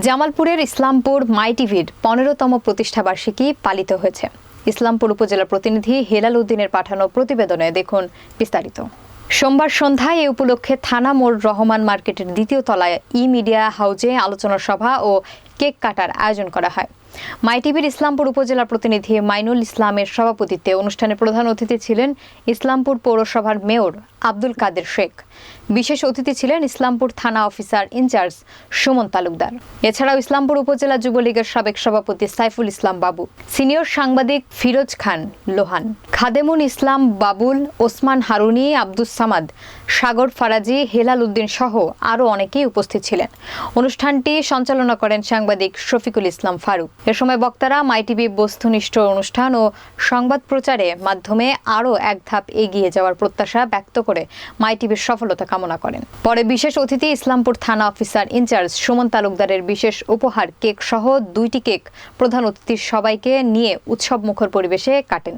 জামালপুরের ইসলামপুর মাই টিভির পনেরোতম প্রতিষ্ঠাবার্ষিকী পালিত হয়েছে। ইসলামপুর উপজেলা প্রতিনিধি হেলাল উদ্দিনের পাঠানো প্রতিবেদনে দেখুন বিস্তারিত। সোমবার সন্ধ্যায় এ উপলক্ষে থানা মোড় রহমান মার্কেটের দ্বিতীয় তলায় ই মিডিয়া হাউজে আলোচনা সভা ও কেক কাটার আয়োজন করা হয়। মাই টিভির ইসলামপুর উপজেলা প্রতিনিধি মাইনুল ইসলামের সভাপতিত্বে অনুষ্ঠানে প্রধান অতিথি ছিলেন ইসলামপুর পৌরসভার মেয়র আব্দুল কাদের শেখ। বিশেষ অতিথি ছিলেন ইসলামপুর থানা অফিসার ইনচার্জ সুমন তালুকদার। এছাড়াও ইসলামপুর উপজেলা যুবলীগের সাবেক সভাপতি সাইফুল ইসলাম বাবু, সিনিয়র সাংবাদিক ফিরোজ খান লোহান, খাদেমুন ইসলাম বাবুল, ওসমান হারুনি, আব্দুস সামাদ, সাগর ফারাজি, হেলাল উদ্দিন সহ আরও অনেকেই উপস্থিত ছিলেন। অনুষ্ঠানটি সঞ্চালনা করেন সাংবাদিক শফিকুল ইসলাম ফারুক। এ সময় বক্তারা মাইটিভি বস্তুনিষ্ঠ অনুষ্ঠান ও সংবাদ প্রচারে মাধ্যমে আরও এক ধাপ এগিয়ে যাওয়ার প্রত্যাশা ব্যক্ত করে মাইটিভির সফলতা কামনা করেন। পরে বিশেষ অতিথি ইসলামপুর থানা অফিসার ইনচার্জ সুমন তালুকদারের বিশেষ উপহার কেক সহ দুইটি কেক প্রধান অতিথির সবাইকে নিয়ে উৎসব মুখর পরিবেশে কাটেন।